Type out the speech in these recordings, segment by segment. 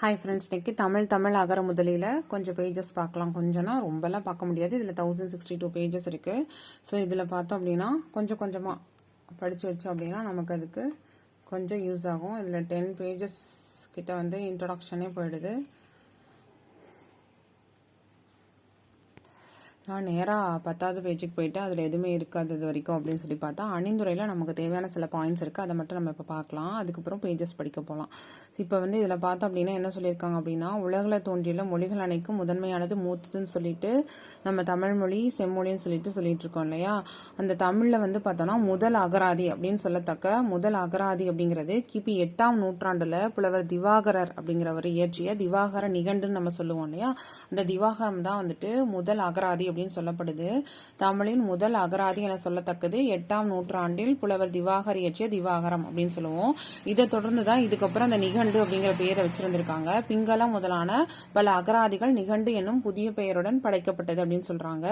Hi friends இன்னைக்கு தமிழ் தமிழ் அகர முதலில் கொஞ்சம் பேஜஸ் பார்க்கலாம். கொஞ்சம்னா ரொம்பலாம் பார்க்க முடியாது. இதில் தௌசண்ட் சிக்ஸ்டி டூ பேஜஸ் இருக்குது ஸோ இதில் பார்த்தோம் அப்படின்னா கொஞ்சம் கொஞ்சமாக படித்து வச்சோம் அப்படின்னா நமக்கு அதுக்கு கொஞ்சம் யூஸ் ஆகும். இதில் டென் பேஜஸ் கிட்ட வந்து இன்ட்ரொடக்ஷனே போயிடுது. நான் நேராக பத்தாவது பேஜுக்கு போயிட்டு அதில் எதுவுமே இருக்காது இது வரைக்கும் அப்படின்னு சொல்லி பார்த்தா அணிந்துரையில் நமக்கு தேவையான சில பாயிண்ட்ஸ் இருக்குது அதை மட்டும் நம்ம இப்போ பார்க்கலாம். அதுக்கப்புறம் பேஜஸ் படிக்க போகலாம் இப்போ வந்து இதில் பார்த்தோம் அப்படின்னா என்ன சொல்லியிருக்காங்க அப்படின்னா உலகில் தோன்றியுள்ள மொழிகள் அனைக்கும் முதன்மையானது மூத்ததுன்னு சொல்லிட்டு நம்ம தமிழ் மொழி செம்மொழின்னு சொல்லிட்டு சொல்லிட்டு இருக்கோம் இல்லையா? அந்த தமிழில் வந்து பார்த்தோன்னா முதல் அகராதி அப்படின்னு சொல்லத்தக்க முதல் அகராதி அப்படிங்கிறது கிபி எட்டாம் நூற்றாண்டில் புலவர் திவாகரர் அப்படிங்கிறவர் இயற்றிய திவாகர நிகண்டுன்னு நம்ம சொல்லுவோம் இல்லையா? அந்த திவாகரம் தான் வந்துட்டு முதல் அகராதி அப்படின்னு சொல்லப்படுது. தமிழின் முதல் அகராதி என சொல்லத்தக்கது. எட்டாம் நூற்றாண்டில் புலவர் திவாகர் இயற்றிய திவாகரம் அப்படின்னு சொல்லுவோம். இதை தொடர்ந்து தான் இதுக்கப்புறம் அந்த நிகண்டு அப்படிங்கிற பெயரை வச்சிருந்திருக்காங்க. பிங்களம் முதலான பல அகராதிகள் நிகண்டு என்னும் புதிய பெயருடன் படைக்கப்பட்டது அப்படின்னு சொல்றாங்க.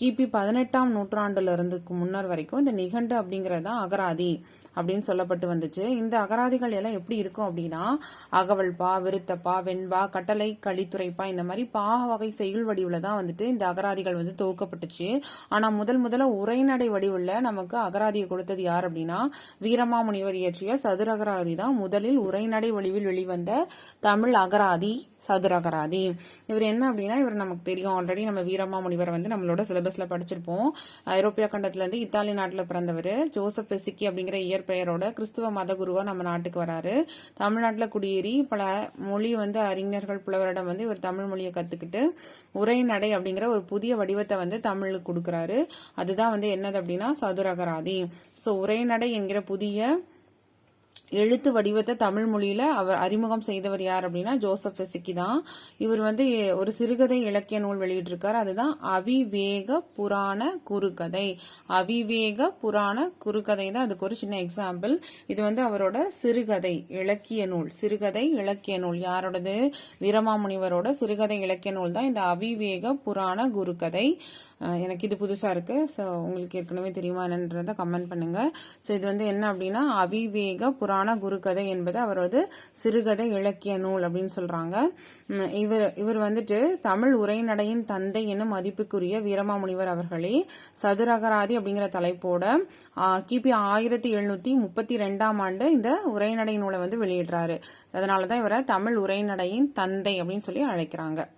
கிபி பதினெட்டாம் நூற்றாண்டுல இருந்துக்கு முன்னர் வரைக்கும் இந்த நிகண்டு அப்படிங்கிறது தான் அகராதி அப்படின்னு சொல்லப்பட்டு வந்துச்சு. இந்த அகராதிகள் எல்லாம் எப்படி இருக்கும் அப்படின்னா அகவல்பா விருத்தப்பா வெண்பா கட்டளை கழித்துறைப்பா இந்த மாதிரி பா வகை செயல் வடிவில் தான் வந்துட்டு இந்த அகராதிகள் வந்து துவக்கப்பட்டுச்சு. ஆனா முதல் முதல்ல உரைநடை வடிவில் நமக்கு அகராதியை கொடுத்தது யார் அப்படின்னா வீரமாமுனிவர் இயற்றிய சதுரகராதி தான் முதலில் உரைநடை வடிவில் வெளிவந்த தமிழ் அகராதி. சதுரகராதி. இவர் என்ன அப்படின்னா இவர் நமக்கு தெரியும். ஆல்ரெடி நம்ம வீரமா முனிவர் வந்து நம்மளோட சிலபஸ்ல படிச்சிருப்போம். ஐரோப்பிய கண்டத்துல இருந்து இத்தாலி நாட்டில் பிறந்தவர். ஜோசப் பெசிக்கி அப்படிங்கிற இயற்பெயரோட கிறிஸ்துவ மத குருவா நம்ம நாட்டுக்கு வராரு. தமிழ்நாட்டில் குடியேறி பல மொழி வந்து அறிஞர்கள் புலவரிடம் வந்து இவர் தமிழ் மொழியை கத்துக்கிட்டு உரைநடை அப்படிங்கிற ஒரு புதிய வடிவத்தை வந்து தமிழுக்கு கொடுக்குறாரு. அதுதான் வந்து என்னது அப்படின்னா சதுரகராதி. ஸோ உரைநடை என்கிற புதிய எழுத்து வடிவத்தை தமிழ் மொழியில அவர் அறிமுகம் செய்தவர் யார் அப்படின்னா ஜோசப் ஃபெசிக்கி தான். இவர் வந்து ஒரு சிறுகதை இலக்கிய நூல் வெளியிட்டிருக்காரு. அதுதான் அவிவேக புராண குறுகதை. அவிவேக புராண குறுகதை தான் அதுக்கு ஒரு சின்ன எக்ஸாம்பிள் இது வந்து அவரோட சிறுகதை இலக்கிய நூல். சிறுகதை இலக்கிய நூல். யாரோடது? வீரமாமுனிவரோட சிறுகதை இலக்கிய நூல் தான் இந்த அவிவேக புராண குருகதை எனக்கு இது புதுசாக இருக்குது ஸோ உங்களுக்கு ஏற்கனவே தெரியுமா என்னன்றதை கமெண்ட் பண்ணுங்கள் ஸோ இது வந்து என்ன அப்படின்னா அவிவேக புராண குருகதை என்பது அவரது சிறுகதை இலக்கிய நூல் அப்படின்னு சொல்கிறாங்க இவர் இவர் வந்துட்டு தமிழ் உரைநடையின் தந்தை என்னும் மதிப்புக்குரிய வீரமாமுனிவர் அவர்களே சதுரகராதி அப்படிங்கிற தலைப்போட கிபி ஆயிரத்தி எழுநூத்தி முப்பத்தி ரெண்டாம் ஆண்டு இந்த உரைநடை நூலை வந்து வெளியிடுறாரு. அதனாலதான் இவரை தமிழ் உரைநடையின் தந்தை அப்படின்னு சொல்லி அழைக்கிறாங்க.